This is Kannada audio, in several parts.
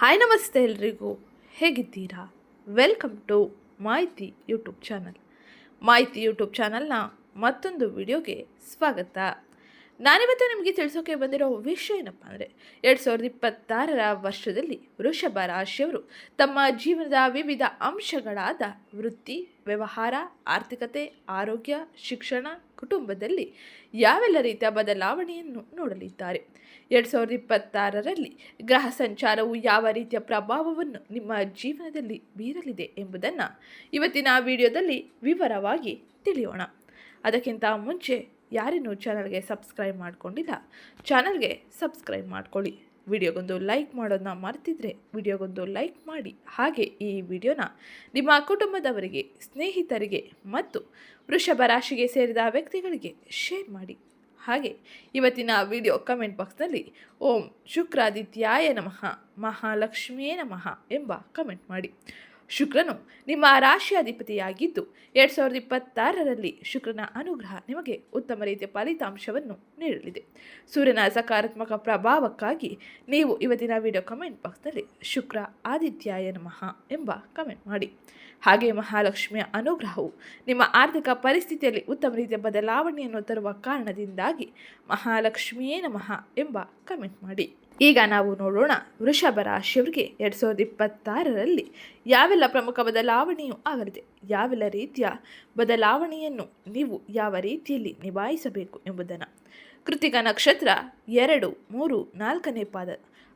ಹಾಯ್ ನಮಸ್ತೆ ಎಲ್ರಿಗೂ. ಹೇಗಿದ್ದೀರಾ? Welcome to Mahiti YouTube channel. Mahiti YouTube ಚಾನಲ್ನ ಮತ್ತೊಂದು ವಿಡಿಯೋಗೆ ಸ್ವಾಗತ. ನಾನಿವತ್ತು ನಿಮಗೆ ತಿಳಿಸೋಕೆ ಬಂದಿರೋ ವಿಷಯ ಏನಪ್ಪ ಅಂದರೆ, ಎರಡು ಸಾವಿರದ ಇಪ್ಪತ್ತಾರರ ವರ್ಷದಲ್ಲಿ ವೃಷಭ ರಾಶಿಯವರು ತಮ್ಮ ಜೀವನದ ವಿವಿಧ ಅಂಶಗಳಾದ ವೃತ್ತಿ, ವ್ಯವಹಾರ, ಆರ್ಥಿಕತೆ, ಆರೋಗ್ಯ, ಶಿಕ್ಷಣ, ಕುಟುಂಬದಲ್ಲಿ ಯಾವೆಲ್ಲ ರೀತಿಯ ಬದಲಾವಣೆಯನ್ನು ನೋಡಲಿದ್ದಾರೆ. ಎರಡು ಸಾವಿರದ ಇಪ್ಪತ್ತಾರರಲ್ಲಿ ಗ್ರಹ ಸಂಚಾರವು ಯಾವ ರೀತಿಯ ಪ್ರಭಾವವನ್ನು ನಿಮ್ಮ ಜೀವನದಲ್ಲಿ ಬೀರಲಿದೆ ಎಂಬುದನ್ನು ಇವತ್ತಿನ ವಿಡಿಯೋದಲ್ಲಿ ವಿವರವಾಗಿ ತಿಳಿಯೋಣ. ಅದಕ್ಕಿಂತ ಮುಂಚೆ ಯಾರೇನೂ ಚಾನಲ್ಗೆ ಸಬ್ಸ್ಕ್ರೈಬ್ ಮಾಡಿಕೊಂಡಿಲ್ಲ, ಚಾನಲ್ಗೆ ಸಬ್ಸ್ಕ್ರೈಬ್ ಮಾಡ್ಕೊಳ್ಳಿ. ವಿಡಿಯೋಗೊಂದು ಲೈಕ್ ಮಾಡೋದನ್ನ ಮರ್ತಿದ್ರೆ ವಿಡಿಯೋಗೊಂದು ಲೈಕ್ ಮಾಡಿ. ಹಾಗೆ ಈ ವಿಡಿಯೋನ ನಿಮ್ಮ ಕುಟುಂಬದವರಿಗೆ, ಸ್ನೇಹಿತರಿಗೆ ಮತ್ತು ವೃಷಭ ರಾಶಿಗೆ ಸೇರಿದ ವ್ಯಕ್ತಿಗಳಿಗೆ ಶೇರ್ ಮಾಡಿ. ಹಾಗೆ ಇವತ್ತಿನ ವಿಡಿಯೋ ಕಮೆಂಟ್ ಬಾಕ್ಸ್ನಲ್ಲಿ ಓಂ ಶುಕ್ರಾದಿತ್ಯಾಯ ನಮಃ ಮಹಾಲಕ್ಷ್ಮಿಯೇ ನಮಃ ಎಂಬ ಕಮೆಂಟ್ ಮಾಡಿ. ಶುಕ್ರನು ನಿಮ್ಮ ರಾಶಿಯಾಧಿಪತಿಯಾಗಿದ್ದು, ಎರಡು ಸಾವಿರದ ಇಪ್ಪತ್ತಾರರಲ್ಲಿ ಶುಕ್ರನ ಅನುಗ್ರಹ ನಿಮಗೆ ಉತ್ತಮ ರೀತಿಯ ಫಲಿತಾಂಶವನ್ನು ನೀಡಲಿದೆ. ಸೂರ್ಯನ ಸಕಾರಾತ್ಮಕ ಪ್ರಭಾವಕ್ಕಾಗಿ ನೀವು ಇವತ್ತಿನ ವಿಡಿಯೋ ಕಮೆಂಟ್ ಬಾಕ್ಸ್ನಲ್ಲಿ ಶುಕ್ರ ಆದಿತ್ಯಾಯ ನಮಃ ಎಂಬ ಕಮೆಂಟ್ ಮಾಡಿ. ಹಾಗೆ ಮಹಾಲಕ್ಷ್ಮಿಯ ಅನುಗ್ರಹವು ನಿಮ್ಮ ಆರ್ಥಿಕ ಪರಿಸ್ಥಿತಿಯಲ್ಲಿ ಉತ್ತಮ ರೀತಿಯ ಬದಲಾವಣೆಯನ್ನು ತರುವ ಕಾರಣದಿಂದಾಗಿ ಮಹಾಲಕ್ಷ್ಮಿಯೇ ನಮಃ ಎಂಬ ಕಮೆಂಟ್ ಮಾಡಿ. ಈಗ ನಾವು ನೋಡೋಣ ವೃಷಭ ರಾಶಿಯವರಿಗೆ ಎರಡು ಸಾವಿರದ ಇಪ್ಪತ್ತಾರರಲ್ಲಿ ಯಾವೆಲ್ಲ ಪ್ರಮುಖ ಬದಲಾವಣೆಯು ಆಗಲಿದೆ? ಯಾವೆಲ್ಲ ರೀತಿಯ ಬದಲಾವಣೆಯನ್ನು ನೀವು ಯಾವ ರೀತಿಯಲ್ಲಿ ನಿಭಾಯಿಸಬೇಕು ಎಂಬುದನ್ನು. ಕೃತಿಕ ನಕ್ಷತ್ರ ಎರಡು, ಮೂರು, ನಾಲ್ಕನೇ ಪಾದ,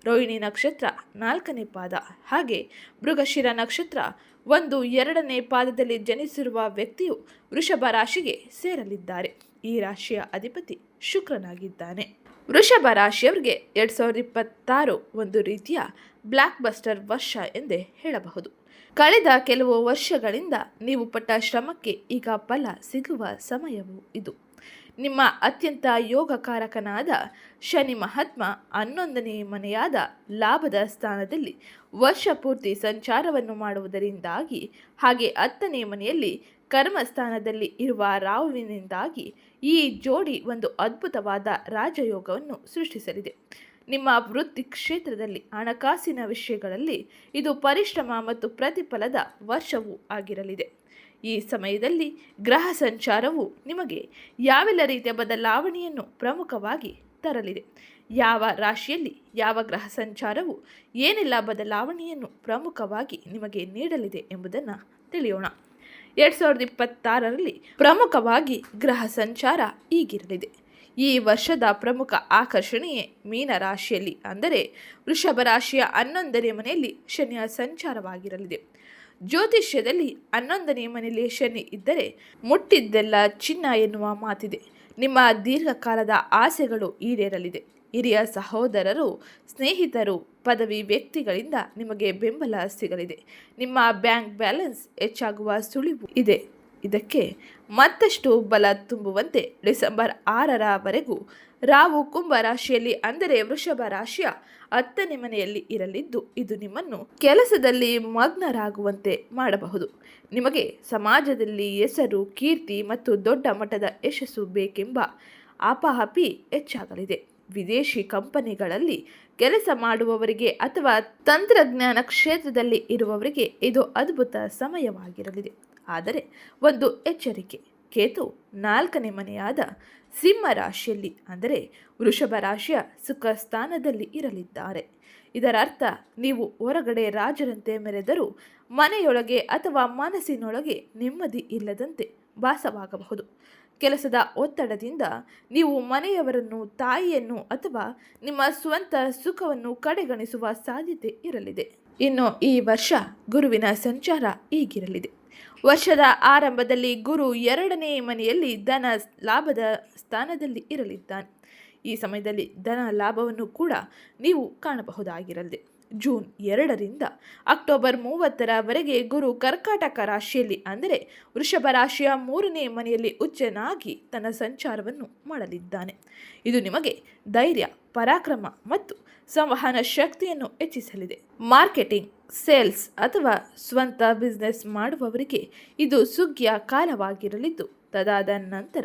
ರೋಹಿಣಿ ನಕ್ಷತ್ರ ನಾಲ್ಕನೇ ಪಾದ, ಹಾಗೆ ಮೃಗಶಿರ ನಕ್ಷತ್ರ ಒಂದು, ಎರಡನೇ ಪಾದದಲ್ಲಿ ಜನಿಸಿರುವ ವ್ಯಕ್ತಿಯು ವೃಷಭ ರಾಶಿಗೆ ಸೇರಲಿದ್ದಾರೆ. ಈ ರಾಶಿಯ ಅಧಿಪತಿ ಶುಕ್ರನಾಗಿದ್ದಾನೆ. ವೃಷಭ ರಾಶಿಯವರಿಗೆ ಎರಡು ಸಾವಿರದ ಇಪ್ಪತ್ತಾರು ಒಂದು ರೀತಿಯ ಬ್ಲ್ಯಾಕ್ ಬಸ್ಟರ್ ವರ್ಷ ಎಂದೇ ಹೇಳಬಹುದು. ಕಳೆದ ಕೆಲವು ವರ್ಷಗಳಿಂದ ನೀವು ಪಟ್ಟ ಶ್ರಮಕ್ಕೆ ಈಗ ಫಲ ಸಿಗುವ ಸಮಯವು ಇದು. ನಿಮ್ಮ ಅತ್ಯಂತ ಯೋಗಕಾರಕನಾದ ಶನಿ ಮಹಾತ್ಮ ಹನ್ನೊಂದನೇ ಮನೆಯಾದ ಲಾಭದ ಸ್ಥಾನದಲ್ಲಿ ವರ್ಷ ಪೂರ್ತಿ ಸಂಚಾರವನ್ನು ಮಾಡುವುದರಿಂದಾಗಿ ಹಾಗೆ ಹತ್ತನೇ ಮನೆಯಲ್ಲಿ ಕರ್ಮಸ್ಥಾನದಲ್ಲಿ ಇರುವ ರಾಹುವಿನಿಂದಾಗಿ ಈ ಜೋಡಿ ಒಂದು ಅದ್ಭುತವಾದ ರಾಜಯೋಗವನ್ನು ಸೃಷ್ಟಿಸಲಿದೆ. ನಿಮ್ಮ ವೃತ್ತಿ ಕ್ಷೇತ್ರದಲ್ಲಿ ಹಣಕಾಸಿನ ವಿಷಯಗಳಲ್ಲಿ ಇದು ಪರಿಶ್ರಮ ಮತ್ತು ಪ್ರತಿಫಲದ ವರ್ಷವೂ ಆಗಿರಲಿದೆ. ಈ ಸಮಯದಲ್ಲಿ ಗ್ರಹ ಸಂಚಾರವು ನಿಮಗೆ ಯಾವೆಲ್ಲ ರೀತಿಯ ಬದಲಾವಣೆಯನ್ನು ಪ್ರಮುಖವಾಗಿ ತರಲಿದೆ? ಯಾವ ರಾಶಿಯಲ್ಲಿ ಯಾವ ಗ್ರಹ ಸಂಚಾರವು ಏನೆಲ್ಲ ಬದಲಾವಣೆಯನ್ನು ಪ್ರಮುಖವಾಗಿ ನಿಮಗೆ ನೀಡಲಿದೆ ಎಂಬುದನ್ನು ತಿಳಿಯೋಣ. ಎರಡು ಸಾವಿರದ ಇಪ್ಪತ್ತಾರರಲ್ಲಿ ಪ್ರಮುಖವಾಗಿ ಗ್ರಹ ಸಂಚಾರ ಈಗಿರಲಿದೆ. ಈ ವರ್ಷದ ಪ್ರಮುಖ ಆಕರ್ಷಣೆಯೇ ಮೀನ ರಾಶಿಯಲ್ಲಿ, ಅಂದರೆ ವೃಷಭ ರಾಶಿಯ ಹನ್ನೊಂದನೇ ಮನೆಯಲ್ಲಿ ಶನಿಯ ಸಂಚಾರವಾಗಿರಲಿದೆ. ಜ್ಯೋತಿಷ್ಯದಲ್ಲಿ ಹನ್ನೊಂದನೇ ಮನೆಯಲ್ಲಿ ಶನಿ ಇದ್ದರೆ ಮುಟ್ಟಿದ್ದೆಲ್ಲ ಚಿನ್ನ ಎನ್ನುವ ಮಾತಿದೆ. ನಿಮ್ಮ ದೀರ್ಘಕಾಲದ ಆಸೆಗಳು ಈಡೇರಲಿದೆ. ಹಿರಿಯ ಸಹೋದರರು, ಸ್ನೇಹಿತರು, ಪದವಿ ವ್ಯಕ್ತಿಗಳಿಂದ ನಿಮಗೆ ಬೆಂಬಲ ಸಿಗಲಿದೆ. ನಿಮ್ಮ ಬ್ಯಾಂಕ್ ಬ್ಯಾಲೆನ್ಸ್ ಹೆಚ್ಚಾಗುವ ಸುಳಿವು ಇದೆ. ಇದಕ್ಕೆ ಮತ್ತಷ್ಟು ಬಲ ತುಂಬುವಂತೆ ಡಿಸೆಂಬರ್ ಆರರವರೆಗೂ ರಾವು ಕುಂಭ ರಾಶಿಯಲ್ಲಿ ಅಂದರೆ ವೃಷಭ ರಾಶಿಯ ಹತ್ತನೇ ಮನೆಯಲ್ಲಿ ಇರಲಿದ್ದು, ಇದು ನಿಮ್ಮನ್ನು ಕೆಲಸದಲ್ಲಿ ಮಗ್ನರಾಗುವಂತೆ ಮಾಡಬಹುದು. ನಿಮಗೆ ಸಮಾಜದಲ್ಲಿ ಹೆಸರು, ಕೀರ್ತಿ ಮತ್ತು ದೊಡ್ಡ ಮಟ್ಟದ ಯಶಸ್ಸು ಬೇಕೆಂಬ ಆಪಾಹಪಿ ಹೆಚ್ಚಾಗಲಿದೆ. ವಿದೇಶಿ ಕಂಪನಿಗಳಲ್ಲಿ ಕೆಲಸ ಮಾಡುವವರಿಗೆ ಅಥವಾ ತಂತ್ರಜ್ಞಾನ ಕ್ಷೇತ್ರದಲ್ಲಿ ಇರುವವರಿಗೆ ಇದು ಅದ್ಭುತ ಸಮಯವಾಗಿರಲಿದೆ. ಆದರೆ ಒಂದು ಎಚ್ಚರಿಕೆ, ಕೇತು ನಾಲ್ಕನೇ ಮನೆಯಾದ ಸಿಂಹ ರಾಶಿಯಲ್ಲಿ, ಅಂದರೆ ವೃಷಭ ರಾಶಿಯ ಸುಖ ಸ್ಥಾನದಲ್ಲಿ ಇರಲಿದ್ದಾರೆ. ಇದರರ್ಥ, ನೀವು ಹೊರಗಡೆ ರಾಜರಂತೆ ಮೆರೆದರೂ ಮನೆಯೊಳಗೆ ಅಥವಾ ಮನಸ್ಸಿನೊಳಗೆ ನೆಮ್ಮದಿ ಇಲ್ಲದಂತೆ ಭಾಸವಾಗಬಹುದು ಕೆಲಸದ ಒತ್ತಡದಿಂದ ನೀವು ಮನೆಯವರನ್ನು, ತಾಯಿಯನ್ನು ಅಥವಾ ನಿಮ್ಮ ಸ್ವಂತ ಸುಖವನ್ನು ಕಡೆಗಣಿಸುವ ಸಾಧ್ಯತೆ ಇರಲಿದೆ. ಇನ್ನು ಈ ವರ್ಷ ಗುರುವಿನ ಸಂಚಾರ ಹೀಗಿರಲಿದೆ ವರ್ಷದ ಆರಂಭದಲ್ಲಿ ಗುರು ಎರಡನೇ ಮನೆಯಲ್ಲಿ ಧನ ಲಾಭದ ಸ್ಥಾನದಲ್ಲಿ ಇರಲಿದ್ದಾನೆ. ಈ ಸಮಯದಲ್ಲಿ ಧನ ಲಾಭವನ್ನು ಕೂಡ ನೀವು ಕಾಣಬಹುದಾಗಿರಲಿದೆ. ಜೂನ್ ಎರಡರಿಂದ ಅಕ್ಟೋಬರ್ ಮೂವತ್ತರವರೆಗೆ ಗುರು ಕರ್ಕಾಟಕ ರಾಶಿಯಲ್ಲಿ ಅಂದರೆ ವೃಷಭ ರಾಶಿಯ ಮೂರನೇ ಮನೆಯಲ್ಲಿ ಉಚ್ಚನಾಗಿ ತನ್ನ ಸಂಚಾರವನ್ನು ಮಾಡಲಿದ್ದಾನೆ. ಇದು ನಿಮಗೆ ಧೈರ್ಯ, ಪರಾಕ್ರಮ ಮತ್ತು ಸಂವಹನ ಶಕ್ತಿಯನ್ನು ಹೆಚ್ಚಿಸಲಿದೆ. ಮಾರ್ಕೆಟಿಂಗ್, ಸೇಲ್ಸ್ ಅಥವಾ ಸ್ವಂತ ಬಿಸ್ನೆಸ್ ಮಾಡುವವರಿಗೆ ಇದು ಸುಗ್ಗಿಯ ಕಾಲವಾಗಿರಲಿದ್ದು, ತದಾದ ನಂತರ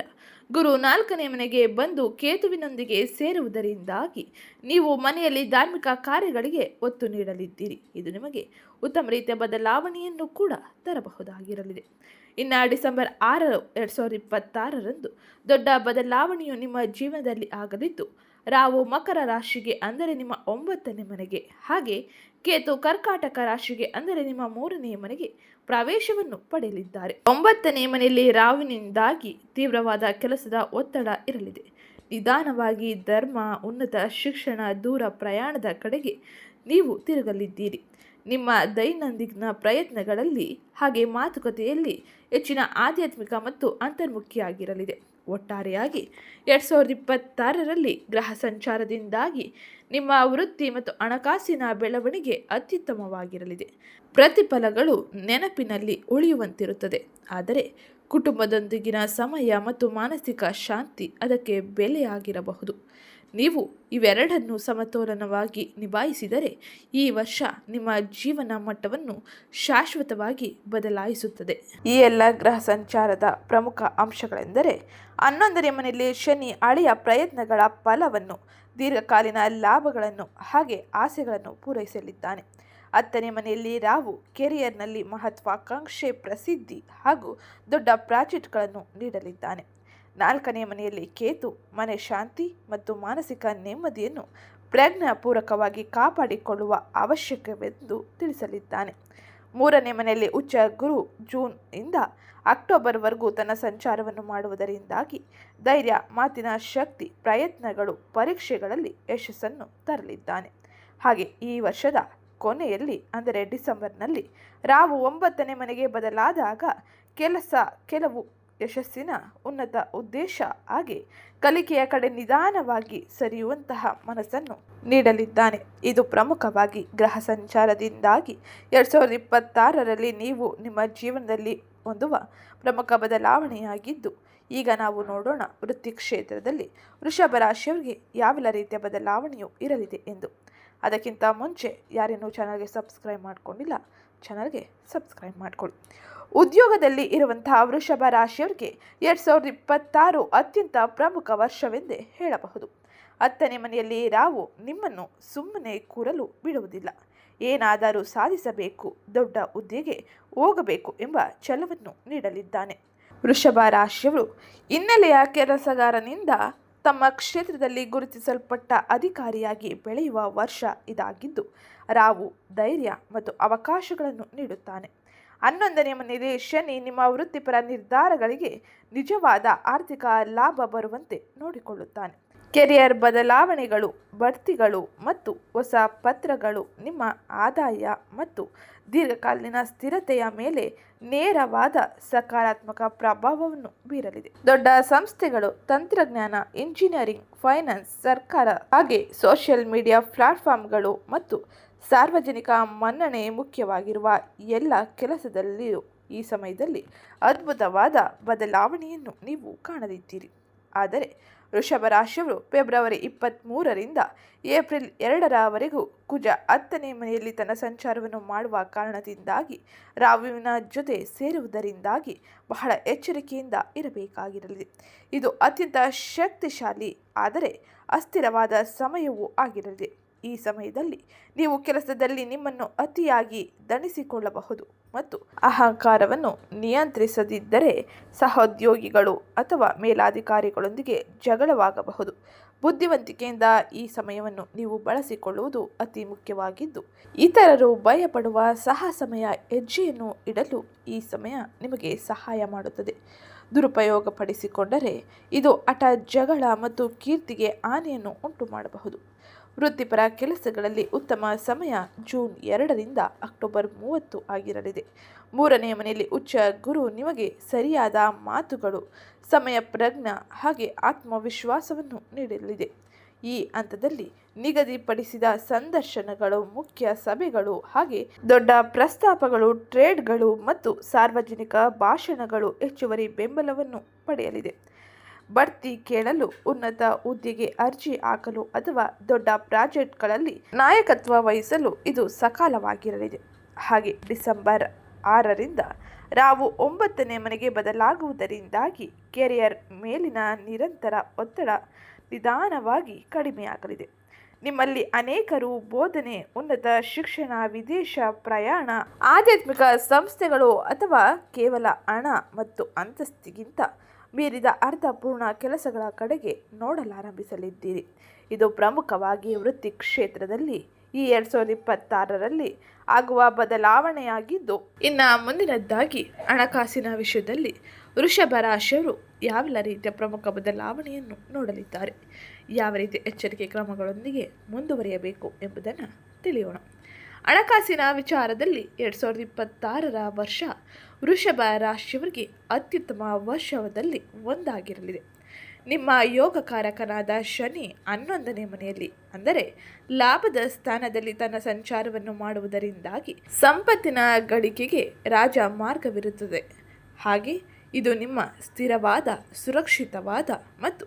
ಗುರು ನಾಲ್ಕನೇ ಮನೆಗೆ ಬಂದು ಕೇತುವಿನೊಂದಿಗೆ ಸೇರುವುದರಿಂದಾಗಿ ನೀವು ಮನೆಯಲ್ಲಿ ಧಾರ್ಮಿಕ ಕಾರ್ಯಗಳಿಗೆ ಒತ್ತು ನೀಡಲಿದ್ದೀರಿ. ಇದು ನಿಮಗೆ ಉತ್ತಮ ರೀತಿಯ ಬದಲಾವಣೆಯನ್ನು ಕೂಡ ತರಬಹುದಾಗಿರಲಿದೆ. ಇನ್ನು ಡಿಸೆಂಬರ್ ಆರು, ಎರಡು ಸಾವಿರದ ಇಪ್ಪತ್ತಾರರಂದು ದೊಡ್ಡ ಬದಲಾವಣೆಯು ನಿಮ್ಮ ಜೀವನದಲ್ಲಿ ಆಗಲಿದ್ದು ರಾವು ಮಕರ ರಾಶಿಗೆ ಅಂದರೆ ನಿಮ್ಮ ಒಂಬತ್ತನೇ ಮನೆಗೆ. ಹಾಗೆ ಕೇತು ಕರ್ಕಾಟಕ ರಾಶಿಗೆ ಅಂದರೆ ನಿಮ್ಮ ಮೂರನೇ ಮನೆಗೆ ಪ್ರವೇಶವನ್ನು ಪಡೆಯಲಿದ್ದಾರೆ. ಒಂಬತ್ತನೇ ಮನೆಯಲ್ಲಿ ರಾವಿನಿಂದಾಗಿ ತೀವ್ರವಾದ ಕೆಲಸದ ಒತ್ತಡ ಇರಲಿದೆ. ನಿಧಾನವಾಗಿ ಧರ್ಮ, ಉನ್ನತ ಶಿಕ್ಷಣ, ದೂರ ಪ್ರಯಾಣದ ಕಡೆಗೆ ನೀವು ತಿರುಗಲಿದ್ದೀರಿ. ನಿಮ್ಮ ದೈನಂದಿನ ಪ್ರಯತ್ನಗಳಲ್ಲಿ ಹಾಗೆ ಮಾತುಕತೆಯಲ್ಲಿ ಹೆಚ್ಚಿನ ಆಧ್ಯಾತ್ಮಿಕ ಮತ್ತು ಅಂತರ್ಮುಖಿಯಾಗಿರಲಿದೆ. ಒಟ್ಟಾರೆಯಾಗಿ ಎರಡು ಸಾವಿರದ ಇಪ್ಪತ್ತಾರರಲ್ಲಿ ಗ್ರಹ ಸಂಚಾರದಿಂದಾಗಿ ನಿಮ್ಮ ವೃತ್ತಿ ಮತ್ತು ಹಣಕಾಸಿನ ಬೆಳವಣಿಗೆ ಅತ್ಯುತ್ತಮವಾಗಿರಲಿದೆ. ಪ್ರತಿಫಲಗಳು ನೆನಪಿನಲ್ಲಿ ಉಳಿಯುವಂತಿರುತ್ತದೆ. ಆದರೆ ಕುಟುಂಬದೊಂದಿಗಿನ ಸಮಯ ಮತ್ತು ಮಾನಸಿಕ ಶಾಂತಿ ಅದಕ್ಕೆ ಬೆಲೆಯಾಗಿರಬಹುದು. ನೀವು ಇವೆರಡನ್ನು ಸಮತೋಲನವಾಗಿ ನಿಭಾಯಿಸಿದರೆ ಈ ವರ್ಷ ನಿಮ್ಮ ಜೀವನ ಮಟ್ಟವನ್ನು ಶಾಶ್ವತವಾಗಿ ಬದಲಾಯಿಸುತ್ತದೆ. ಈ ಎಲ್ಲ ಗ್ರಹ ಸಂಚಾರದ ಪ್ರಮುಖ ಅಂಶಗಳೆಂದರೆ ಹನ್ನೊಂದನೇ ಮನೆಯಲ್ಲಿ ಶನಿ ಹಳೆಯ ಪ್ರಯತ್ನಗಳ ಫಲವನ್ನು, ದೀರ್ಘಕಾಲೀನ ಲಾಭಗಳನ್ನು ಹಾಗೆ ಆಸೆಗಳನ್ನು ಪೂರೈಸಲಿದ್ದಾನೆ. ಹತ್ತನೇ ಮನೆಯಲ್ಲಿ ರಾವು ಕೆರಿಯರ್ನಲ್ಲಿ ಮಹತ್ವಾಕಾಂಕ್ಷೆ ಪ್ರಸಿದ್ಧಿ ಹಾಗೂ ದೊಡ್ಡ ಪ್ರಾಜೆಕ್ಟ್ಗಳನ್ನು ನೀಡಲಿದ್ದಾನೆ. ನಾಲ್ಕನೇ ಮನೆಯಲ್ಲಿ ಕೇತು ಮನೆ ಶಾಂತಿ ಮತ್ತು ಮಾನಸಿಕ ನೆಮ್ಮದಿಯನ್ನು ಪ್ರಜ್ಞಾಪೂರ್ವಕವಾಗಿ ಕಾಪಾಡಿಕೊಳ್ಳುವ ಅವಶ್ಯಕವೆಂದು ತಿಳಿಸಲಿದ್ದಾನೆ. ಮೂರನೇ ಮನೆಯಲ್ಲಿ ಉಚ್ಚ ಗುರು ಜೂನ್ ಇಂದ ಅಕ್ಟೋಬರ್ವರೆಗೂ ತನ್ನ ಸಂಚಾರವನ್ನು ಮಾಡುವುದರಿಂದಾಗಿ ಧೈರ್ಯ, ಮಾತಿನ ಶಕ್ತಿ, ಪ್ರಯತ್ನಗಳು, ಪರೀಕ್ಷೆಗಳಲ್ಲಿ ಯಶಸ್ಸನ್ನು ತರಲಿದ್ದಾನೆ. ಹಾಗೆ ಈ ವರ್ಷದ ಕೊನೆಯಲ್ಲಿ, ಅಂದರೆ ಡಿಸೆಂಬರ್ನಲ್ಲಿ ರಾವು ಒಂಬತ್ತನೇ ಮನೆಗೆ ಬದಲಾದಾಗ ಕೆಲಸ, ಕೆಲವು ಯಶಸ್ಸಿನ ಉನ್ನತ ಉದ್ದೇಶ ಹಾಗೆ ಕಲಿಕೆಯ ಕಡೆ ನಿಧಾನವಾಗಿ ಸರಿಯುವಂತಹ ಮನಸ್ಸನ್ನು ನೀಡಲಿದ್ದಾನೆ. ಇದು ಪ್ರಮುಖವಾಗಿ ಗ್ರಹ ಸಂಚಾರದಿಂದಾಗಿ ಎರಡು ಸಾವಿರದ ಇಪ್ಪತ್ತಾರರಲ್ಲಿ ನೀವು ನಿಮ್ಮ ಜೀವನದಲ್ಲಿ ಹೊಂದುವ ಪ್ರಮುಖ ಬದಲಾವಣೆಯಾಗಿದ್ದು, ಈಗ ನಾವು ನೋಡೋಣ ವೃತ್ತಿ ಕ್ಷೇತ್ರದಲ್ಲಿ ವೃಷಭ ರಾಶಿಯವರಿಗೆ ಯಾವೆಲ್ಲ ರೀತಿಯ ಬದಲಾವಣೆಯೂ ಇರಲಿದೆ ಎಂದು. ಅದಕ್ಕಿಂತ ಮುಂಚೆ ಯಾರೇನೂ ಚಾನಲ್ಗೆ ಸಬ್ಸ್ಕ್ರೈಬ್ ಮಾಡ್ಕೊಂಡಿಲ್ಲ ಚಾನಲ್ಗೆ ಸಬ್ಸ್ಕ್ರೈಬ್ ಮಾಡಿಕೊಳ್ಳಿ. ಉದ್ಯೋಗದಲ್ಲಿ ಇರುವಂತಹ ವೃಷಭ ರಾಶಿಯವರಿಗೆ ಎರಡು ಸಾವಿರದ ಇಪ್ಪತ್ತಾರು ಅತ್ಯಂತ ಪ್ರಮುಖ ವರ್ಷವೆಂದೇ ಹೇಳಬಹುದು. ಹತ್ತನೇ ಮನೆಯಲ್ಲಿ ರಾವು ನಿಮ್ಮನ್ನು ಸುಮ್ಮನೆ ಕೂರಲು ಬಿಡುವುದಿಲ್ಲ. ಏನಾದರೂ ಸಾಧಿಸಬೇಕು, ದೊಡ್ಡ ಹುದ್ದೆಗೆ ಹೋಗಬೇಕು ಎಂಬ ಛಲವನ್ನು ನೀಡಲಿದ್ದಾನೆ. ವೃಷಭ ರಾಶಿಯವರು ಹಿನ್ನೆಲೆಯ ಕೆಲಸಗಾರನಿಂದ ತಮ್ಮ ಕ್ಷೇತ್ರದಲ್ಲಿ ಗುರುತಿಸಲ್ಪಟ್ಟ ಅಧಿಕಾರಿಯಾಗಿ ಬೆಳೆಯುವ ವರ್ಷ ಇದಾಗಿದ್ದು, ರಾವು, ಧೈರ್ಯ ಮತ್ತು ಅವಕಾಶಗಳನ್ನು ನೀಡುತ್ತಾನೆ. ಹನ್ನೊಂದನೇ ಮನೆಯಲ್ಲಿ ಶನಿ ನಿಮ್ಮ ವೃತ್ತಿಪರ ನಿರ್ಧಾರಗಳಿಗೆ ನಿಜವಾದ ಆರ್ಥಿಕ ಲಾಭ ಬರುವಂತೆ ನೋಡಿಕೊಳ್ಳುತ್ತಾನೆ. ಕೆರಿಯರ್ ಬದಲಾವಣೆಗಳು, ಬಡ್ತಿಗಳು ಮತ್ತು ಹೊಸ ಪತ್ರಗಳು ನಿಮ್ಮ ಆದಾಯ ಮತ್ತು ದೀರ್ಘಕಾಲೀನ ಸ್ಥಿರತೆಯ ಮೇಲೆ ನೇರವಾದ ಸಕಾರಾತ್ಮಕ ಪ್ರಭಾವವನ್ನು ಬೀರಲಿದೆ. ದೊಡ್ಡ ಸಂಸ್ಥೆಗಳು, ತಂತ್ರಜ್ಞಾನ, ಇಂಜಿನಿಯರಿಂಗ್, ಫೈನಾನ್ಸ್, ಸರ್ಕಾರ ಹಾಗೆ ಸೋಷಿಯಲ್ ಮೀಡಿಯಾ ಪ್ಲಾಟ್ಫಾರ್ಮ್ಗಳು ಮತ್ತು ಸಾರ್ವಜನಿಕ ಮನ್ನಣೆ ಮುಖ್ಯವಾಗಿರುವ ಎಲ್ಲ ಕೆಲಸದಲ್ಲಿಯೂ ಈ ಸಮಯದಲ್ಲಿ ಅದ್ಭುತವಾದ ಬದಲಾವಣೆಯನ್ನು ನೀವು ಕಾಣಲಿದ್ದೀರಿ. ಆದರೆ ವೃಷಭ ರಾಶಿಯವರು ಫೆಬ್ರವರಿ ಇಪ್ಪತ್ತ್ಮೂರರಿಂದ ಏಪ್ರಿಲ್ ಎರಡರವರೆಗೂ ಕುಜ ಹತ್ತನೇ ಮನೆಯಲ್ಲಿ ತನ್ನ ಸಂಚಾರವನ್ನು ಮಾಡುವ ಕಾರಣದಿಂದಾಗಿ ರಾಹುವಿನ ಜೊತೆ ಸೇರುವುದರಿಂದಾಗಿ ಬಹಳ ಎಚ್ಚರಿಕೆಯಿಂದ ಇರಬೇಕಾಗಿರಲಿದೆ ಇದು ಅತ್ಯಂತ ಶಕ್ತಿಶಾಲಿ, ಆದರೆ ಅಸ್ಥಿರವಾದ ಸಮಯವೂ ಆಗಿರಲಿದೆ ಈ ಸಮಯದಲ್ಲಿ ನೀವು ಕೆಲಸದಲ್ಲಿ ನಿಮ್ಮನ್ನು ಅತಿಯಾಗಿ ದಣಿಸಿಕೊಳ್ಳಬಹುದು ಮತ್ತು ಅಹಂಕಾರವನ್ನು ನಿಯಂತ್ರಿಸದಿದ್ದರೆ ಸಹೋದ್ಯೋಗಿಗಳು ಅಥವಾ ಮೇಲಾಧಿಕಾರಿಗಳೊಂದಿಗೆ ಜಗಳವಾಗಬಹುದು. ಬುದ್ಧಿವಂತಿಕೆಯಿಂದ ಈ ಸಮಯವನ್ನು ನೀವು ಬಳಸಿಕೊಳ್ಳುವುದು ಅತಿ ಮುಖ್ಯವಾಗಿದ್ದು, ಇತರರು ಭಯಪಡುವ ಸಹ ಸಮಯ ಹೆಜ್ಜೆಯನ್ನು ಇಡಲು ಈ ಸಮಯ ನಿಮಗೆ ಸಹಾಯ ಮಾಡುತ್ತದೆ. ದುರುಪಯೋಗಪಡಿಸಿಕೊಂಡರೆ ಇದು ಅಟ ಜಗಳ ಮತ್ತು ಕೀರ್ತಿಗೆ ಹಾನಿಯನ್ನು ಉಂಟು ಮಾಡಬಹುದು ವೃತ್ತಿಪರ ಕೆಲಸಗಳಲ್ಲಿ ಉತ್ತಮ ಸಮಯ ಜೂನ್ ಎರಡರಿಂದ ಅಕ್ಟೋಬರ್ ಮೂವತ್ತು ಆಗಿರಲಿದೆ. ಮೂರನೆಯ ಮನೆಯಲ್ಲಿ ಉಚ್ಚ ಗುರು ನಿಮಗೆ ಸರಿಯಾದ ಮಾತುಗಳು, ಸಮಯ ಪ್ರಜ್ಞ ಹಾಗೆ ಆತ್ಮವಿಶ್ವಾಸವನ್ನು ನೀಡಲಿದೆ. ಈ ಹಂತದಲ್ಲಿ ನಿಗದಿಪಡಿಸಿದ ಸಂದರ್ಶನಗಳು, ಮುಖ್ಯ ಸಭೆಗಳು ಹಾಗೆ ದೊಡ್ಡ ಪ್ರಸ್ತಾಪಗಳು, ಟ್ರೇಡ್ಗಳು ಮತ್ತು ಸಾರ್ವಜನಿಕ ಭಾಷಣಗಳು ಹೆಚ್ಚುವರಿ ಬೆಂಬಲವನ್ನು ಪಡೆಯಲಿದೆ. ಬಡ್ತಿ ಕೇಳಲು ಉನ್ನತ ಹುದ್ದೆಗೆ ಅರ್ಜಿ ಹಾಕಲು ಅಥವಾ ದೊಡ್ಡ ಪ್ರಾಜೆಕ್ಟ್ಗಳಲ್ಲಿ ನಾಯಕತ್ವ ವಹಿಸಲು ಇದು ಸಕಾಲವಾಗಿರಲಿದೆ. ಹಾಗೆ ಡಿಸೆಂಬರ್ ಆರರಿಂದ ರಾವು ಒಂಬತ್ತನೇ ಮನೆಗೆ ಬದಲಾಗುವುದರಿಂದಾಗಿ ಕೆರಿಯರ್ ಮೇಲಿನ ನಿರಂತರ ಒತ್ತಡ ನಿಧಾನವಾಗಿ ಕಡಿಮೆಯಾಗಲಿದೆ. ನಿಮ್ಮಲ್ಲಿ ಅನೇಕರು ಬೋಧನೆ, ಉನ್ನತ ಶಿಕ್ಷಣ, ವಿದೇಶ ಪ್ರಯಾಣ, ಆಧ್ಯಾತ್ಮಿಕ ಸಂಸ್ಥೆಗಳು ಅಥವಾ ಕೇವಲ ಹಣ ಮತ್ತು ಅಂತಸ್ತಿಗಿಂತ ಮೀರಿದ ಅರ್ಥಪೂರ್ಣ ಕೆಲಸಗಳ ಕಡೆಗೆ ನೋಡಲಾರಂಭಿಸಲಿದ್ದೀರಿ. ಇದು ಪ್ರಮುಖವಾಗಿ ವೃತ್ತಿ ಕ್ಷೇತ್ರದಲ್ಲಿ ಈ ಎರಡು ಸಾವಿರದ ಇಪ್ಪತ್ತಾರರಲ್ಲಿ ಆಗುವ ಬದಲಾವಣೆಯಾಗಿದ್ದು, ಇನ್ನು ಮುಂದಿನದ್ದಾಗಿ ಹಣಕಾಸಿನ ವಿಷಯದಲ್ಲಿ ವೃಷಭ ರಾಶಿಯವರು ಯಾವೆಲ್ಲ ರೀತಿಯ ಪ್ರಮುಖ ಬದಲಾವಣೆಯನ್ನು ನೋಡಲಿದ್ದಾರೆ, ಯಾವ ರೀತಿಯ ಎಚ್ಚರಿಕೆ ಕ್ರಮಗಳೊಂದಿಗೆ ಮುಂದುವರಿಯಬೇಕು ಎಂಬುದನ್ನು ತಿಳಿಯೋಣ. ಹಣಕಾಸಿನ ವಿಚಾರದಲ್ಲಿ ಎರಡು ಸಾವಿರದ ಇಪ್ಪತ್ತಾರರ ವರ್ಷ ವೃಷಭ ರಾಶಿಯವರಿಗೆ ಅತ್ಯುತ್ತಮ ವರ್ಷದಲ್ಲಿ ಒಂದಾಗಿರಲಿದೆ. ನಿಮ್ಮ ಯೋಗಕಾರಕನಾದ ಶನಿ ಹನ್ನೊಂದನೇ ಮನೆಯಲ್ಲಿ. ಅಂದರೆ ಲಾಭದ ಸ್ಥಾನದಲ್ಲಿ ತನ್ನ ಸಂಚಾರವನ್ನು ಮಾಡುವುದರಿಂದಾಗಿ ಸಂಪತ್ತಿನ ಗಳಿಕೆಗೆ ರಾಜ ಮಾರ್ಗವಿರುತ್ತದೆ. ಹಾಗೆ ಇದು ನಿಮ್ಮ ಸ್ಥಿರವಾದ, ಸುರಕ್ಷಿತವಾದ ಮತ್ತು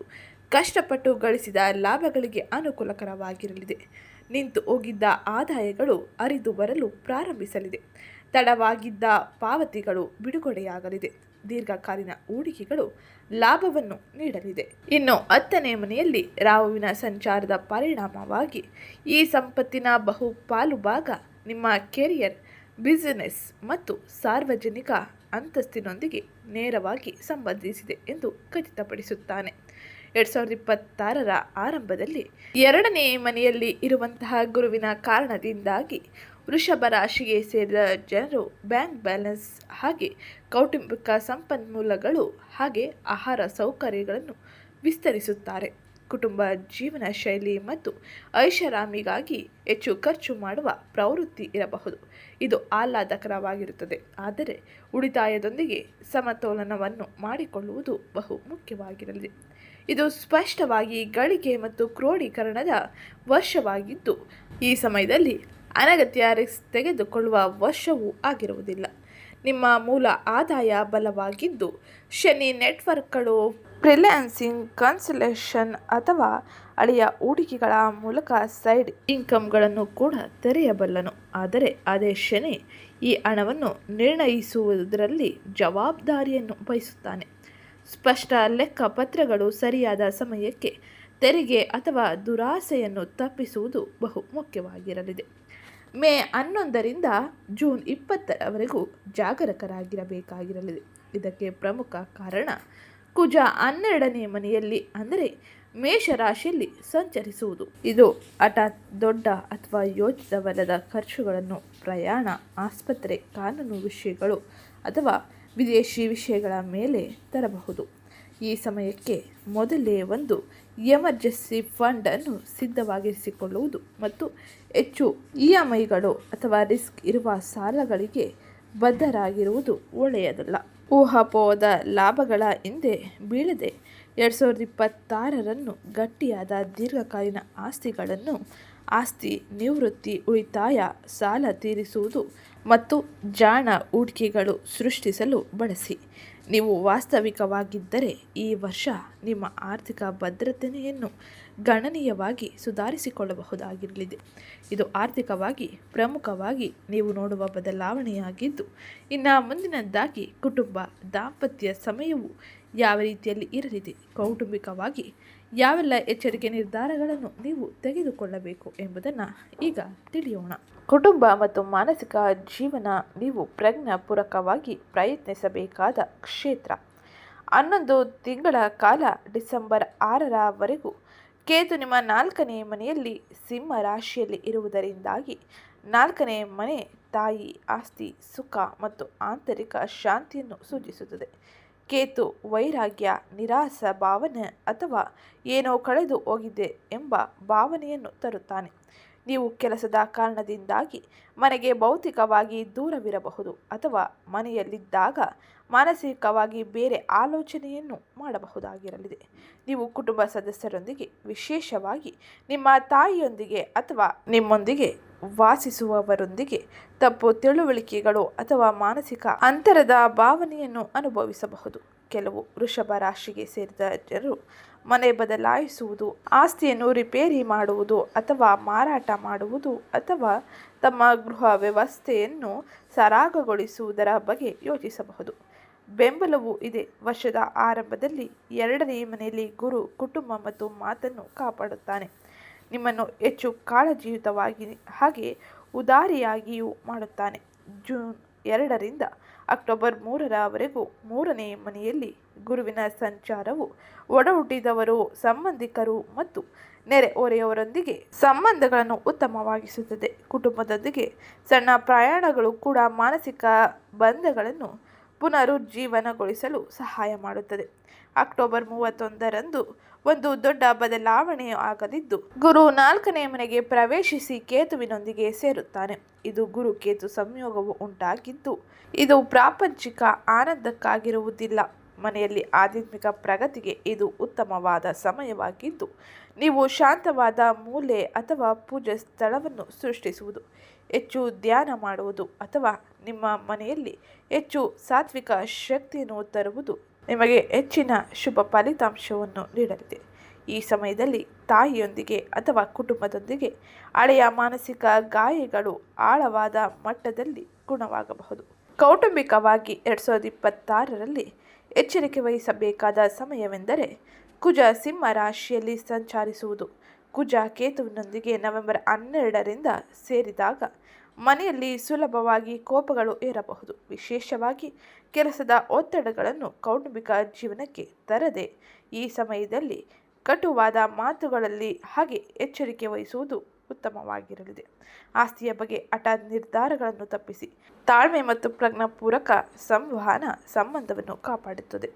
ಕಷ್ಟಪಟ್ಟು ಗಳಿಸಿದ ಲಾಭಗಳಿಗೆ ಅನುಕೂಲಕರವಾಗಿರಲಿದೆ. ನಿಂತು ಹೋಗಿದ್ದ ಆದಾಯಗಳು ಅರಿದು ಬರಲು ಪ್ರಾರಂಭಿಸಲಿದೆ. ತಡವಾಗಿದ್ದ ಪಾವತಿಗಳು ಬಿಡುಗಡೆಯಾಗಲಿದೆ. ದೀರ್ಘಕಾಲೀನ ಹೂಡಿಕೆಗಳು ಲಾಭವನ್ನು ನೀಡಲಿದೆ. ಇನ್ನು ಹತ್ತನೇ ಮನೆಯಲ್ಲಿ ರಾಹುವಿನ ಸಂಚಾರದ ಪರಿಣಾಮವಾಗಿ ಈ ಸಂಪತ್ತಿನ ಬಹುಪಾಲು ಭಾಗ ನಿಮ್ಮ ಕೆರಿಯರ್, ಬಿಸಿನೆಸ್ ಮತ್ತು ಸಾರ್ವಜನಿಕ ಅಂತಸ್ತಿನೊಂದಿಗೆ ನೇರವಾಗಿ ಸಂಬಂಧಿಸಿದೆ ಎಂದು ಖಚಿತಪಡಿಸುತ್ತಾನೆ. ಎರಡು ಸಾವಿರದ ಇಪ್ಪತ್ತಾರರ ಆರಂಭದಲ್ಲಿ ಎರಡನೇ ಮನೆಯಲ್ಲಿ ಇರುವಂತಹ ಗುರುವಿನ ಕಾರಣದಿಂದಾಗಿ ವೃಷಭ ರಾಶಿಗೆ ಸೇರಿದ ಜನರು ಬ್ಯಾಂಕ್ ಬ್ಯಾಲೆನ್ಸ್ ಹಾಗೆ ಕೌಟುಂಬಿಕ ಸಂಪನ್ಮೂಲಗಳು ಹಾಗೆ ಆಹಾರ ಸೌಕರ್ಯಗಳನ್ನು ವಿಸ್ತರಿಸುತ್ತಾರೆ. ಕುಟುಂಬ ಜೀವನ ಶೈಲಿ ಮತ್ತು ಐಷಾರಾಮಿಗಾಗಿ ಹೆಚ್ಚು ಖರ್ಚು ಮಾಡುವ ಪ್ರವೃತ್ತಿ ಇರಬಹುದು. ಇದು ಆಹ್ಲಾದಕರವಾಗಿರುತ್ತದೆ. ಆದರೆ ಉಳಿತಾಯದೊಂದಿಗೆ ಸಮತೋಲನವನ್ನು ಮಾಡಿಕೊಳ್ಳುವುದು ಬಹು ಮುಖ್ಯವಾಗಿರಲಿದೆ ಇದು ಸ್ಪಷ್ಟವಾಗಿ ಗಳಿಕೆ ಮತ್ತು ಕ್ರೋಢೀಕರಣದ ವರ್ಷವಾಗಿದ್ದು, ಈ ಸಮಯದಲ್ಲಿ ಅನಗತ್ಯ ರಿಸ್ಕ್ ತೆಗೆದುಕೊಳ್ಳುವ ವರ್ಷವೂ ಆಗಿರುವುದಿಲ್ಲ. ನಿಮ್ಮ ಮೂಲ ಆದಾಯ ಬಲವಾಗಿದ್ದು, ಶನಿ ನೆಟ್ವರ್ಕ್ಗಳು ಫ್ರೀಲ್ಯಾನ್ಸಿಂಗ್ ಕನ್ಸಲೇಷನ್ ಅಥವಾ ಹಳೆಯ ಹೂಡಿಕೆಗಳ ಮೂಲಕ ಸೈಡ್ ಇನ್ಕಮ್ಗಳನ್ನು ಕೂಡ ತೆರೆಯಬಲ್ಲನು. ಆದರೆ ಅದೇ ಶನಿ ಈ ಹಣವನ್ನು ನಿರ್ಣಯಿಸುವುದರಲ್ಲಿ ಜವಾಬ್ದಾರಿಯನ್ನು ವಹಿಸುತ್ತಾನೆ. ಸ್ಪಷ್ಟ ಲೆಕ್ಕಪತ್ರಗಳು ಸರಿಯಾದ ಸಮಯಕ್ಕೆ ತೆರಿಗೆ ಅಥವಾ ದುರಾಸೆಯನ್ನು ತಪ್ಪಿಸುವುದು ಬಹು ಮುಖ್ಯವಾಗಿರಲಿದೆ. ಮೇ ಹನ್ನೊಂದರಿಂದ ಜೂನ್ ಇಪ್ಪತ್ತರವರೆಗೂ ಜಾಗರಕರಾಗಿರಬೇಕಾಗಿರಲಿದೆ. ಇದಕ್ಕೆ ಪ್ರಮುಖ ಕಾರಣ ಕುಜ ಹನ್ನೆರಡನೇ ಮನೆಯಲ್ಲಿ, ಅಂದರೆ ಮೇಷರಾಶಿಯಲ್ಲಿ ಸಂಚರಿಸುವುದು. ಇದು ಹಠಾತ್ ದೊಡ್ಡ ಅಥವಾ ಯೋಚಿತವಲ್ಲದ ಖರ್ಚುಗಳನ್ನು ಪ್ರಯಾಣ, ಆಸ್ಪತ್ರೆ, ಕಾನೂನು ವಿಷಯಗಳು ಅಥವಾ ವಿದೇಶಿ ವಿಷಯಗಳ ಮೇಲೆ ತರಬಹುದು. ಈ ಸಮಯಕ್ಕೆ ಮೊದಲೇ ಒಂದು ಎಮರ್ಜೆನ್ಸಿ ಫಂಡನ್ನು ಸಿದ್ಧವಾಗಿರಿಸಿಕೊಳ್ಳುವುದು ಮತ್ತು ಹೆಚ್ಚು ಇ ಎಂ ಐಗಳು ಅಥವಾ ರಿಸ್ಕ್ ಇರುವ ಸಾಲಗಳಿಗೆ ಬದ್ಧರಾಗಿರುವುದು ಒಳ್ಳೆಯದಲ್ಲ. ಊಹಾಪೋಹದ ಲಾಭಗಳ ಹಿಂದೆ ಬೀಳದೆ ಎರಡು ಸಾವಿರದ ಇಪ್ಪತ್ತಾರರನ್ನು ಗಟ್ಟಿಯಾದ ದೀರ್ಘಕಾಲೀನ ಆಸ್ತಿಗಳನ್ನು ಆಸ್ತಿ ನಿವೃತ್ತಿ ಉಳಿತಾಯ ಸಾಲ ತೀರಿಸುವುದು ಮತ್ತು ಜಾಣ ಹೂಡಿಕೆಗಳು ಸೃಷ್ಟಿಸಲು ಬಳಸಿ. ನೀವು ವಾಸ್ತವಿಕವಾಗಿದ್ದರೆ ಈ ವರ್ಷ ನಿಮ್ಮ ಆರ್ಥಿಕ ಭದ್ರತೆಯನ್ನು ಗಣನೀಯವಾಗಿ ಸುಧಾರಿಸಿಕೊಳ್ಳಬಹುದಾಗಿರಲಿದೆ. ಇದು ಆರ್ಥಿಕವಾಗಿ ಪ್ರಮುಖವಾಗಿ ನೀವು ನೋಡುವ ಬದಲಾವಣೆಯಾಗಿದ್ದು, ಇನ್ನು ಮುಂದಿನದ್ದಾಗಿ ಕುಟುಂಬ ದಾಂಪತ್ಯ ಸಮಯವು ಯಾವ ರೀತಿಯಲ್ಲಿ ಇರಲಿದೆ, ಕೌಟುಂಬಿಕವಾಗಿ ಯಾವೆಲ್ಲ ಎಚ್ಚರಿಕೆ ನಿರ್ಧಾರಗಳನ್ನು ನೀವು ತೆಗೆದುಕೊಳ್ಳಬೇಕು ಎಂಬುದನ್ನು ಈಗ ತಿಳಿಯೋಣ. ಕುಟುಂಬ ಮತ್ತು ಮಾನಸಿಕ ಜೀವನ ನೀವು ಪ್ರಜ್ಞಾಪೂರ್ವಕವಾಗಿ ಪ್ರಯತ್ನಿಸಬೇಕಾದ ಕ್ಷೇತ್ರ. ಹನ್ನೊಂದು ತಿಂಗಳ ಕಾಲ ಡಿಸೆಂಬರ್ ಆರರವರೆಗೂ ಕೇತು ನಿಮ್ಮ ನಾಲ್ಕನೇ ಮನೆಯಲ್ಲಿ ಸಿಂಹ ರಾಶಿಯಲ್ಲಿ ಇರುವುದರಿಂದಾಗಿ ನಾಲ್ಕನೇ ಮನೆ ತಾಯಿ ಆಸ್ತಿ ಸುಖ ಮತ್ತು ಆಂತರಿಕ ಶಾಂತಿಯನ್ನು ಸೂಚಿಸುತ್ತದೆ. ಕೇತು ವೈರಾಗ್ಯ, ನಿರಾಸ, ಭಾವನೆ ಅಥವಾ ಏನೋ ಕಳೆದು ಹೋಗಿದೆ ಎಂಬ ಭಾವನೆಯನ್ನು ತರುತ್ತಾನೆ. ನೀವು ಕೆಲಸದ ಕಾರಣದಿಂದಾಗಿ ಮನೆಗೆ ಭೌತಿಕವಾಗಿ ದೂರವಿರಬಹುದು ಅಥವಾ ಮನೆಯಲ್ಲಿದ್ದಾಗ ಮಾನಸಿಕವಾಗಿ ಬೇರೆ ಆಲೋಚನೆಯನ್ನು ಮಾಡಬಹುದಾಗಿರಲಿದೆ. ನೀವು ಕುಟುಂಬ ಸದಸ್ಯರೊಂದಿಗೆ ವಿಶೇಷವಾಗಿ ನಿಮ್ಮ ತಾಯಿಯೊಂದಿಗೆ ಅಥವಾ ನಿಮ್ಮೊಂದಿಗೆ ವಾಸಿಸುವವರೊಂದಿಗೆ ತಪ್ಪು ತಿಳುವಳಿಕೆಗಳು ಅಥವಾ ಮಾನಸಿಕ ಅಂತರದ ಭಾವನೆಯನ್ನು ಅನುಭವಿಸಬಹುದು. ಕೆಲವು ವೃಷಭ ರಾಶಿಗೆ ಸೇರಿದ ಜನರು ಮನೆ ಬದಲಾಯಿಸುವುದು, ಆಸ್ತಿಯನ್ನು ರಿಪೇರಿ ಮಾಡುವುದು ಅಥವಾ ಮಾರಾಟ ಮಾಡುವುದು ಅಥವಾ ತಮ್ಮ ಗೃಹ ವ್ಯವಸ್ಥೆಯನ್ನು ಸರಾಗಗೊಳಿಸುವುದರ ಬಗ್ಗೆ ಯೋಚಿಸಬಹುದು. ಬೆಂಬಲವೂ ಇದೆ. ವರ್ಷದ ಆರಂಭದಲ್ಲಿ ಎರಡನೇ ಮನೆಯಲ್ಲಿ ಗುರು, ಕುಟುಂಬ ಮತ್ತು ಮಾತನ್ನು ಕಾಪಾಡುತ್ತಾನೆ. ನಿಮ್ಮನ್ನು ಹೆಚ್ಚು ಕಾಳಜಿಯುತವಾಗಿ ಹಾಗೆ ಉದಾರಿಯಾಗಿಯೂ ಮಾಡುತ್ತಾನೆ. ಜೂನ್ ಎರಡರಿಂದ ಅಕ್ಟೋಬರ್ ಮೂರರವರೆಗೂ ಮೂರನೇ ಮನೆಯಲ್ಲಿ ಗುರುವಿನ ಸಂಚಾರವು ಒಡಹುಟ್ಟಿದವರು, ಸಂಬಂಧಿಕರು ಮತ್ತು ನೆರೆಹೊರೆಯವರೊಂದಿಗೆ ಸಂಬಂಧಗಳನ್ನು ಉತ್ತಮವಾಗಿಸುತ್ತದೆ. ಕುಟುಂಬದೊಂದಿಗೆ ಸಣ್ಣ ಪ್ರಯಾಣಗಳು ಕೂಡ ಮಾನಸಿಕ ಬಂಧಗಳನ್ನು ಪುನರುಜ್ಜೀವನಗೊಳಿಸಲು ಸಹಾಯ ಮಾಡುತ್ತದೆ. ಅಕ್ಟೋಬರ್ ಮೂವತ್ತೊಂದರಂದು ಒಂದು ದೊಡ್ಡ ಬದಲಾವಣೆಯು ಆಗಲಿದ್ದು, ಗುರು ನಾಲ್ಕನೇ ಮನೆಗೆ ಪ್ರವೇಶಿಸಿ ಕೇತುವಿನೊಂದಿಗೆ ಸೇರುತ್ತಾನೆ. ಇದು ಗುರು ಕೇತು ಸಂಯೋಗವು ಉಂಟಾಗಿದ್ದು, ಇದು ಪ್ರಾಪಂಚಿಕ ಆನಂದಕ್ಕಾಗಿರುವುದಿಲ್ಲ. ಮನೆಯಲ್ಲಿ ಆಧ್ಯಾತ್ಮಿಕ ಪ್ರಗತಿಗೆ ಇದು ಉತ್ತಮವಾದ ಸಮಯವಾಗಿದ್ದು, ನೀವು ಶಾಂತವಾದ ಮೂಲೆ ಅಥವಾ ಪೂಜೆ ಸ್ಥಳವನ್ನು ಸೃಷ್ಟಿಸುವುದು, ಹೆಚ್ಚು ಧ್ಯಾನ ಮಾಡುವುದು ಅಥವಾ ನಿಮ್ಮ ಮನೆಯಲ್ಲಿ ಹೆಚ್ಚು ಸಾತ್ವಿಕ ಶಕ್ತಿಯನ್ನು ತರುವುದು ನಿಮಗೆ ಹೆಚ್ಚಿನ ಶುಭ ಫಲಿತಾಂಶವನ್ನು ನೀಡಲಿದೆ. ಈ ಸಮಯದಲ್ಲಿ ತಾಯಿಯೊಂದಿಗೆ ಅಥವಾ ಕುಟುಂಬದೊಂದಿಗೆ ಹಳೆಯ ಮಾನಸಿಕ ಗಾಯಗಳು ಆಳವಾದ ಮಟ್ಟದಲ್ಲಿ ಗುಣವಾಗಬಹುದು. ಕೌಟುಂಬಿಕವಾಗಿ ಎರಡು ಸಾವಿರದ ಇಪ್ಪತ್ತಾರರಲ್ಲಿ ಎಚ್ಚರಿಕೆ ವಹಿಸಬೇಕಾದ ಸಮಯವೆಂದರೆ ಕುಜ ಸಿಂಹ ರಾಶಿಯಲ್ಲಿ ಸಂಚರಿಸುವುದು. ಕುಜ ಕೇತುವಿನೊಂದಿಗೆ ನವೆಂಬರ್ ಹನ್ನೆರಡರಿಂದ ಸೇರಿದಾಗ ಮನೆಯಲ್ಲಿ ಸುಲಭವಾಗಿ ಕೋಪಗಳು ಏರಬಹುದು. ವಿಶೇಷವಾಗಿ ಕೆಲಸದ ಒತ್ತಡಗಳನ್ನು ಕೌಟುಂಬಿಕ ಜೀವನಕ್ಕೆ ತರದೆ ಈ ಸಮಯದಲ್ಲಿ ಕಟುವಾದ ಮಾತುಗಳಲ್ಲಿ ಹಾಗೆ ಎಚ್ಚರಿಕೆ ವಹಿಸುವುದು ಉತ್ತಮವಾಗಿರಲಿದೆ. ಆಸ್ತಿಯ ಬಗ್ಗೆ ಹಠಾತ್ ನಿರ್ಧಾರಗಳನ್ನು ತಪ್ಪಿಸಿ ತಾಳ್ಮೆ ಮತ್ತು ಪ್ರಜ್ಞಾಪೂರ್ವಕ ಸಂವಹನ ಸಂಬಂಧವನ್ನು ಕಾಪಾಡುತ್ತದೆ.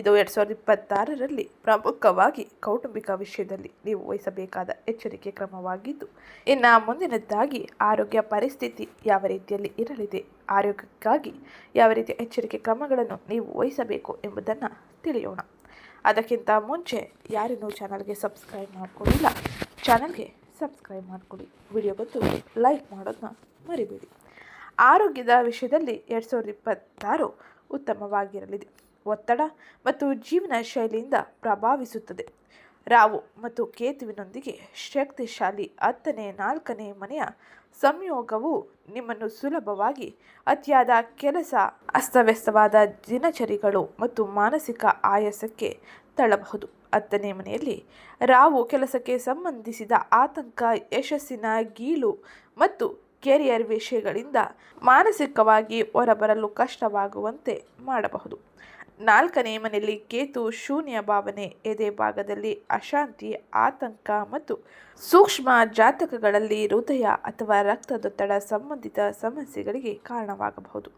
ಇದು ಎರಡು ಸಾವಿರದ ಇಪ್ಪತ್ತಾರರಲ್ಲಿ ಪ್ರಮುಖವಾಗಿ ಕೌಟುಂಬಿಕ ವಿಷಯದಲ್ಲಿ ನೀವು ವಹಿಸಬೇಕಾದ ಎಚ್ಚರಿಕೆ ಕ್ರಮವಾಗಿದ್ದು, ಇನ್ನು ಮುಂದಿನದ್ದಾಗಿ ಆರೋಗ್ಯ ಪರಿಸ್ಥಿತಿ ಯಾವ ರೀತಿಯಲ್ಲಿ ಇರಲಿದೆ, ಆರೋಗ್ಯಕ್ಕಾಗಿ ಯಾವ ರೀತಿಯ ಎಚ್ಚರಿಕೆ ಕ್ರಮಗಳನ್ನು ನೀವು ವಹಿಸಬೇಕು ಎಂಬುದನ್ನು ತಿಳಿಯೋಣ. ಅದಕ್ಕಿಂತ ಮುಂಚೆ ಯಾರಿನ್ನೂ ಚಾನಲ್ಗೆ ಸಬ್ಸ್ಕ್ರೈಬ್ ಮಾಡ್ಕೊಂಡಿಲ್ಲ, ಚಾನಲ್ಗೆ ಸಬ್ಸ್ಕ್ರೈಬ್ ಮಾಡಿಕೊಡಿ ವಿಡಿಯೋ ಬಂದು ಲೈಕ್ ಮಾಡೋದನ್ನ ಮರಿಬೇಡಿ. ಆರೋಗ್ಯದ ವಿಷಯದಲ್ಲಿ ಎರಡು ಸಾವಿರದ ಇಪ್ಪತ್ತಾರು ಉತ್ತಮವಾಗಿರಲಿದೆ. ಒತ್ತಡ ಮತ್ತು ಜೀವನ ಶೈಲಿಯಿಂದ ಪ್ರಭಾವಿಸುತ್ತದೆ. ರಾವು ಮತ್ತು ಕೇತುವಿನೊಂದಿಗೆ ಶಕ್ತಿಶಾಲಿ ಹತ್ತನೇ ನಾಲ್ಕನೇ ಮನೆಯ ಸಂಯೋಗವು ನಿಮ್ಮನ್ನು ಸುಲಭವಾಗಿ ಅತಿಯಾದ ಕೆಲಸ, ಅಸ್ತವ್ಯಸ್ತವಾದ ದಿನಚರಿಗಳು ಮತ್ತು ಮಾನಸಿಕ ಆಯಾಸಕ್ಕೆ ತಳ್ಳಬಹುದು. ಹತ್ತನೇ ಮನೆಯಲ್ಲಿ ರಾವು ಕೆಲಸಕ್ಕೆ ಸಂಬಂಧಿಸಿದ ಆತಂಕ, ಯಶಸ್ಸಿನ ಗೀಳು ಮತ್ತು ಕೆರಿಯರ್ ವಿಷಯಗಳಿಂದ ಮಾನಸಿಕವಾಗಿ ಹೊರಬರಲು ಕಷ್ಟವಾಗುವಂತೆ ಮಾಡಬಹುದು. ನಾಲ್ಕನೇ ಮನೆಯಲ್ಲಿ ಕೇತು ಶೂನ್ಯ ಭಾವನೆ ಎದೆ ಭಾಗದಲ್ಲಿ ಅಶಾಂತಿ, ಆತಂಕ ಮತ್ತು ಸೂಕ್ಷ್ಮ ಜಾತಕಗಳಲ್ಲಿ ಹೃದಯ ಅಥವಾ ರಕ್ತದೊತ್ತಡ ಸಂಬಂಧಿತ ಸಮಸ್ಯೆಗಳಿಗೆ ಕಾರಣವಾಗಬಹುದು.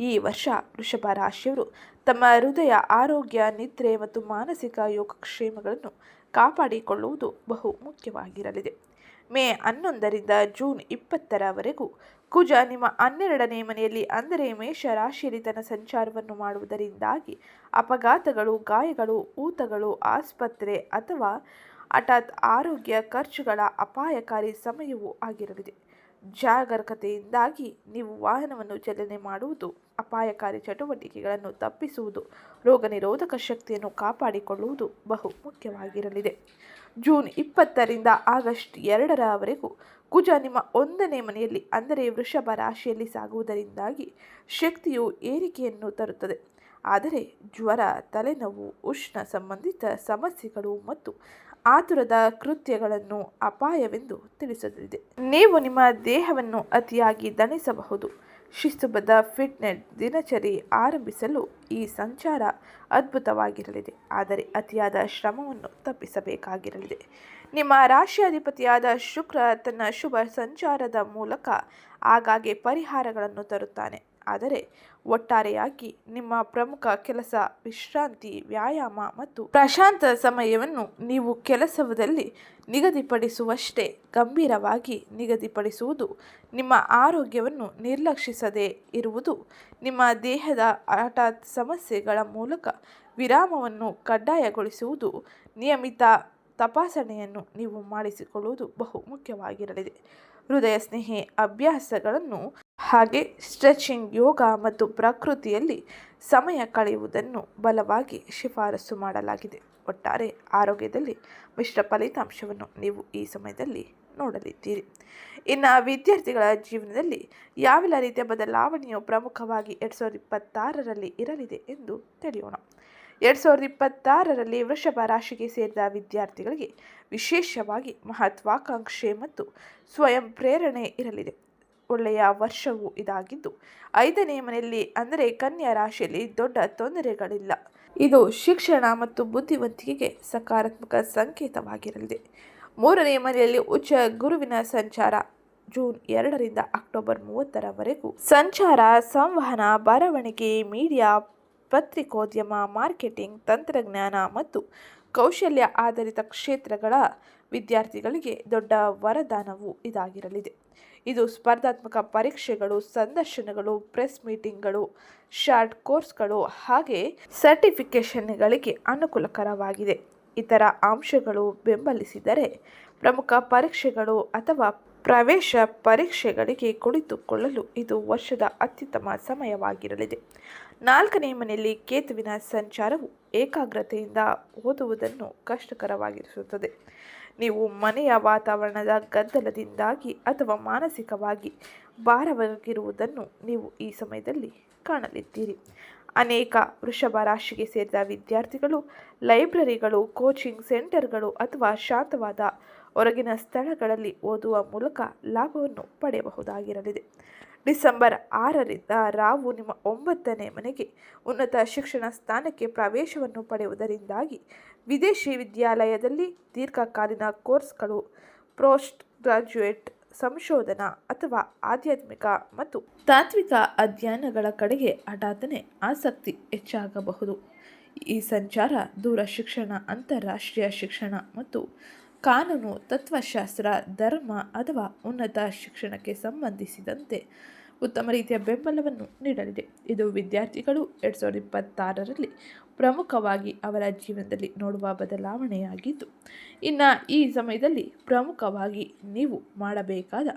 ಈ ವರ್ಷ ವೃಷಭ ರಾಶಿಯವರು ತಮ್ಮ ಹೃದಯ ಆರೋಗ್ಯ, ನಿದ್ರೆ ಮತ್ತು ಮಾನಸಿಕ ಯೋಗಕ್ಷೇಮಗಳನ್ನು ಕಾಪಾಡಿಕೊಳ್ಳುವುದು ಬಹು ಮುಖ್ಯವಾಗಿರಲಿದೆ. ಮೇ ಹನ್ನೊಂದರಿಂದ ಜೂನ್ ಇಪ್ಪತ್ತರವರೆಗೂ ಕುಜ ನಿಮ್ಮ ಹನ್ನೆರಡನೇ ಮನೆಯಲ್ಲಿ ಅಂದರೆ ಮೇಷ ರಾಶಿಯಲ್ಲಿ ತನ್ನ ಸಂಚಾರವನ್ನು ಮಾಡುವುದರಿಂದಾಗಿ ಅಪಘಾತಗಳು, ಗಾಯಗಳು, ಊತಗಳು, ಆಸ್ಪತ್ರೆ ಅಥವಾ ಹಠಾತ್ ಆರೋಗ್ಯ ಖರ್ಚುಗಳ ಅಪಾಯಕಾರಿ ಸಮಯವೂ ಆಗಿರಲಿದೆ. ಜಾಗರೂಕತೆಯಿಂದಾಗಿ ನೀವು ವಾಹನವನ್ನು ಚಲನೆ ಮಾಡುವುದು, ಅಪಾಯಕಾರಿ ಚಟುವಟಿಕೆಗಳನ್ನು ತಪ್ಪಿಸುವುದು ರೋಗ ನಿರೋಧಕ ಶಕ್ತಿಯನ್ನು ಕಾಪಾಡಿಕೊಳ್ಳುವುದು ಬಹು ಮುಖ್ಯವಾಗಿರಲಿದೆ ಜೂನ್ ಇಪ್ಪತ್ತರಿಂದ ಆಗಸ್ಟ್ ಎರಡರವರೆಗೂ ಕುಜ ನಿಮ್ಮ ಒಂದನೇ ಮನೆಯಲ್ಲಿ, ಅಂದರೆ ವೃಷಭ ರಾಶಿಯಲ್ಲಿ ಸಾಗುವುದರಿಂದಾಗಿ ಶಕ್ತಿಯು ಏರಿಕೆಯನ್ನು ತರುತ್ತದೆ. ಆದರೆ ಜ್ವರ, ತಲೆನೋವು, ಉಷ್ಣ ಸಂಬಂಧಿತ ಸಮಸ್ಯೆಗಳು ಮತ್ತು ಆತುರದ ಕೃತ್ಯಗಳನ್ನು ಅಪಾಯವೆಂದು ತಿಳಿಸಲಿದೆ ನೀವು ನಿಮ್ಮ ದೇಹವನ್ನು ಅತಿಯಾಗಿ ದಣಿಸಬಹುದು. ಶಿಸ್ತುಬದ್ಧ ಫಿಟ್ನೆಸ್ ದಿನಚರಿ ಆರಂಭಿಸಲು ಈ ಸಂಚಾರ ಅದ್ಭುತವಾಗಿರಲಿದೆ. ಆದರೆ ಅತಿಯಾದ ಶ್ರಮವನ್ನು ತಪ್ಪಿಸಬೇಕಾಗಿರಲಿದೆ. ನಿಮ್ಮ ರಾಶಿಯಾಧಿಪತಿಯಾದ ಶುಕ್ರ ತನ್ನ ಶುಭ ಸಂಚಾರದ ಮೂಲಕ ಆಗಾಗ್ಗೆ ಪರಿಹಾರಗಳನ್ನು ತರುತ್ತಾನೆ. ಆದರೆ ಒಟ್ಟಾರೆಯಾಗಿ ನಿಮ್ಮ ಪ್ರಮುಖ ಕೆಲಸ ವಿಶ್ರಾಂತಿ, ವ್ಯಾಯಾಮ ಮತ್ತು ಪ್ರಶಾಂತ ಸಮಯವನ್ನು ನೀವು ಕೆಲಸದಲ್ಲಿ ನಿಗದಿಪಡಿಸುವಷ್ಟೇ ಗಂಭೀರವಾಗಿ ನಿಗದಿಪಡಿಸುವುದು ನಿಮ್ಮ ಆರೋಗ್ಯವನ್ನು ನಿರ್ಲಕ್ಷಿಸದೇ ಇರುವುದು ನಿಮ್ಮ ದೇಹದ ಹಠಾತ್ ಸಮಸ್ಯೆಗಳ ಮೂಲಕ ವಿರಾಮವನ್ನು ಕಡ್ಡಾಯಗೊಳಿಸುವುದು ನಿಯಮಿತ ತಪಾಸಣೆಯನ್ನು ನೀವು ಮಾಡಿಸಿಕೊಳ್ಳುವುದು ಬಹು ಮುಖ್ಯವಾಗಿರಲಿದೆ ಹೃದಯ ಸ್ನೇಹಿ ಅಭ್ಯಾಸಗಳನ್ನು ಹಾಗೆ ಸ್ಟ್ರೆಚಿಂಗ್ ಯೋಗ ಮತ್ತು ಪ್ರಕೃತಿಯಲ್ಲಿ ಸಮಯ ಕಳೆಯುವುದನ್ನು ಬಲವಾಗಿ ಶಿಫಾರಸು ಮಾಡಲಾಗಿದೆ. ಒಟ್ಟಾರೆ ಆರೋಗ್ಯದಲ್ಲಿ ಮಿಶ್ರ ಫಲಿತಾಂಶವನ್ನು ನೀವು ಈ ಸಮಯದಲ್ಲಿ ನೋಡಲಿದ್ದೀರಿ. ಇನ್ನು ವಿದ್ಯಾರ್ಥಿಗಳ ಜೀವನದಲ್ಲಿ ಯಾವೆಲ್ಲ ರೀತಿಯ ಬದಲಾವಣೆಯು ಪ್ರಮುಖವಾಗಿ ಎರಡು ಸಾವಿರದ ಇಪ್ಪತ್ತಾರರಲ್ಲಿ ಇರಲಿದೆ ಎಂದು ತಿಳಿಯೋಣ. ಎರಡು ಸಾವಿರದ ಇಪ್ಪತ್ತಾರರಲ್ಲಿ ವೃಷಭ ರಾಶಿಗೆ ಸೇರಿದ ವಿದ್ಯಾರ್ಥಿಗಳಿಗೆ ವಿಶೇಷವಾಗಿ ಮಹತ್ವಾಕಾಂಕ್ಷೆ ಮತ್ತು ಸ್ವಯಂ ಪ್ರೇರಣೆ ಇರಲಿದೆ. ಒಳ್ಳೆಯ ವರ್ಷವೂ ಇದಾಗಿದ್ದು. ಐದನೇ ಮನೆಯಲ್ಲಿ ಅಂದರೆ ಕನ್ಯಾ ರಾಶಿಯಲ್ಲಿ ದೊಡ್ಡ ತೊಂದರೆಗಳಿಲ್ಲ. ಇದು ಶಿಕ್ಷಣ ಮತ್ತು ಬುದ್ಧಿವಂತಿಕೆಗೆ ಸಕಾರಾತ್ಮಕ ಸಂಕೇತವಾಗಿರಲಿದೆ. ಮೂರನೇ ಮನೆಯಲ್ಲಿ ಉಚ್ಚ ಗುರುವಿನ ಸಂಚಾರ. ಜೂನ್ ಎರಡರಿಂದ ಅಕ್ಟೋಬರ್ ಮೂವತ್ತರವರೆಗೂ ಸಂಚಾರ, ಸಂವಹನ, ಬರವಣಿಗೆ, ಮೀಡಿಯಾ, ಪತ್ರಿಕೋದ್ಯಮ, ಮಾರ್ಕೆಟಿಂಗ್, ತಂತ್ರಜ್ಞಾನ ಮತ್ತು ಕೌಶಲ್ಯ ಆಧಾರಿತ ಕ್ಷೇತ್ರಗಳ ವಿದ್ಯಾರ್ಥಿಗಳಿಗೆ ದೊಡ್ಡ ವರದಾನವು ಇದಾಗಿರಲಿದೆ. ಇದು ಸ್ಪರ್ಧಾತ್ಮಕ ಪರೀಕ್ಷೆಗಳು, ಸಂದರ್ಶನಗಳು, ಪ್ರೆಸ್ ಮೀಟಿಂಗ್ಗಳು, ಶಾರ್ಟ್ ಕೋರ್ಸ್ಗಳು ಹಾಗೆ ಸರ್ಟಿಫಿಕೇಷನ್ಗಳಿಗೆ ಅನುಕೂಲಕರವಾಗಿದೆ. ಇತರ ಅಂಶಗಳು ಬೆಂಬಲಿಸಿದರೆ ಪ್ರಮುಖ ಪರೀಕ್ಷೆಗಳು ಅಥವಾ ಪ್ರವೇಶ ಪರೀಕ್ಷೆಗಳಿಗೆ ಕುಳಿತುಕೊಳ್ಳಲು ಇದು ವರ್ಷದ ಅತ್ಯುತ್ತಮ ಸಮಯವಾಗಿರಲಿದೆ. ನಾಲ್ಕನೇ ಮನೆಯಲ್ಲಿ ಕೇತುವಿನ ಸಂಚಾರವು ಏಕಾಗ್ರತೆಯಿಂದ ಓದುವುದನ್ನು ಕಷ್ಟಕರವಾಗಿರಿಸುತ್ತದೆ ನೀವು ಮನೆಯ ವಾತಾವರಣದ ಗದ್ದಲದಿಂದಾಗಿ ಅಥವಾ ಮಾನಸಿಕವಾಗಿ ಭಾರವಾಗಿರುವುದನ್ನು ನೀವು ಈ ಸಮಯದಲ್ಲಿ ಕಾಣಲಿದ್ದೀರಿ. ಅನೇಕ ವೃಷಭ ರಾಶಿಗೆ ಸೇರಿದ ವಿದ್ಯಾರ್ಥಿಗಳು, ಲೈಬ್ರರಿಗಳು, ಕೋಚಿಂಗ್ ಸೆಂಟರ್ಗಳು ಅಥವಾ ಶಾಂತವಾದ ಹೊರಗಿನ ಸ್ಥಳಗಳಲ್ಲಿ ಓದುವ ಮೂಲಕ ಲಾಭವನ್ನು ಪಡೆಯಬಹುದಾಗಿರಲಿದೆ. ಡಿಸೆಂಬರ್ ಆರರಿಂದ ರಾವು ನಿಮ್ಮ ಒಂಬತ್ತನೇ ಮನೆಗೆ ಉನ್ನತ ಶಿಕ್ಷಣ ಸ್ಥಾನಕ್ಕೆ ಪ್ರವೇಶವನ್ನು ಪಡೆಯುವುದರಿಂದಾಗಿ ವಿದೇಶಿ ವಿದ್ಯಾಲಯದಲ್ಲಿ ದೀರ್ಘಕಾಲೀನ ಕೋರ್ಸ್ಗಳು ಪೋಸ್ಟ್ ಗ್ರಾಜ್ಯುಯೇಟ್ ಸಂಶೋಧನಾ ಅಥವಾ ಆಧ್ಯಾತ್ಮಿಕ ಮತ್ತು ತಾತ್ವಿಕ ಅಧ್ಯಯನಗಳ ಕಡೆಗೆ ಹಠಾತ್ತನೆ ಆಸಕ್ತಿ ಹೆಚ್ಚಾಗಬಹುದು. ಈ ಸಂಚಾರ ದೂರ ಶಿಕ್ಷಣ, ಅಂತಾರಾಷ್ಟ್ರೀಯ ಶಿಕ್ಷಣ ಮತ್ತು ಕಾನೂನು, ತತ್ವಶಾಸ್ತ್ರ, ಧರ್ಮ ಅಥವಾ ಉನ್ನತ ಶಿಕ್ಷಣಕ್ಕೆ ಸಂಬಂಧಿಸಿದಂತೆ ಉತ್ತಮ ರೀತಿಯ ಬೆಂಬಲವನ್ನು ನೀಡಲಿದೆ. ಇದು ವಿದ್ಯಾರ್ಥಿಗಳು ಎರಡು ಸಾವಿರದ ಇಪ್ಪತ್ತಾರರಲ್ಲಿ ಪ್ರಮುಖವಾಗಿ ಅವರ ಜೀವನದಲ್ಲಿ ನೋಡುವ ಬದಲಾವಣೆಯಾಗಿದ್ದು, ಇನ್ನು ಈ ಸಮಯದಲ್ಲಿ ಪ್ರಮುಖವಾಗಿ ನೀವು ಮಾಡಬೇಕಾದ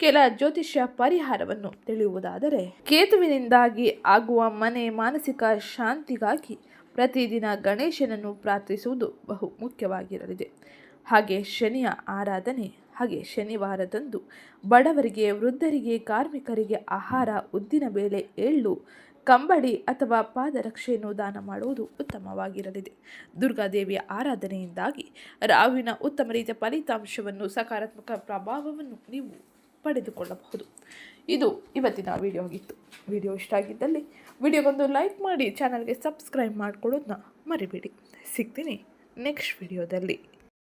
ಕೆಲ ಜ್ಯೋತಿಷ್ಯ ಪರಿಹಾರವನ್ನು ತಿಳಿಯುವುದಾದರೆ, ಕೇತುವಿನಿಂದಾಗಿ ಆಗುವ ಮನೆ ಮಾನಸಿಕ ಶಾಂತಿಗಾಗಿ ಪ್ರತಿದಿನ ಗಣೇಶನನ್ನು ಪ್ರಾರ್ಥಿಸುವುದು ಬಹು ಮುಖ್ಯವಾಗಿರಲಿದೆ. ಹಾಗೆ ಶನಿಯ ಆರಾಧನೆ, ಹಾಗೆ ಶನಿವಾರದಂದು ಬಡವರಿಗೆ, ವೃದ್ಧರಿಗೆ, ಕಾರ್ಮಿಕರಿಗೆ ಆಹಾರ ಉದ್ದಿನ ಬೇಳೆ, ಎಳ್ಳು ಕಂಬಳಿ ಅಥವಾ ಪಾದರಕ್ಷೆಯನ್ನು ದಾನ ಮಾಡುವುದು ಉತ್ತಮವಾಗಿರಲಿದೆ. ದುರ್ಗಾದೇವಿಯ ಆರಾಧನೆಯಿಂದಾಗಿ ರಾವಿನ ಉತ್ತಮ ರೀತಿಯ ಫಲಿತಾಂಶವನ್ನು, ಸಕಾರಾತ್ಮಕ ಪ್ರಭಾವವನ್ನು ನೀವು ಪಡೆದುಕೊಳ್ಳಬಹುದು. ಇದು ಇವತ್ತಿನ ವಿಡಿಯೋ ಆಗಿತ್ತು. ವಿಡಿಯೋ ಇಷ್ಟ ಆಗಿದ್ದಲ್ಲಿ ವಿಡಿಯೋಗೊಂದು ಲೈಕ್ ಮಾಡಿ ಚಾನಲ್ಗೆ ಸಬ್ಸ್ಕ್ರೈಬ್ ಮಾಡಿಕೊಳ್ಳೋದನ್ನ ಮರಿಬೇಡಿ. ಸಿಗ್ತೀನಿ ನೆಕ್ಸ್ಟ್ ವಿಡಿಯೋದಲ್ಲಿ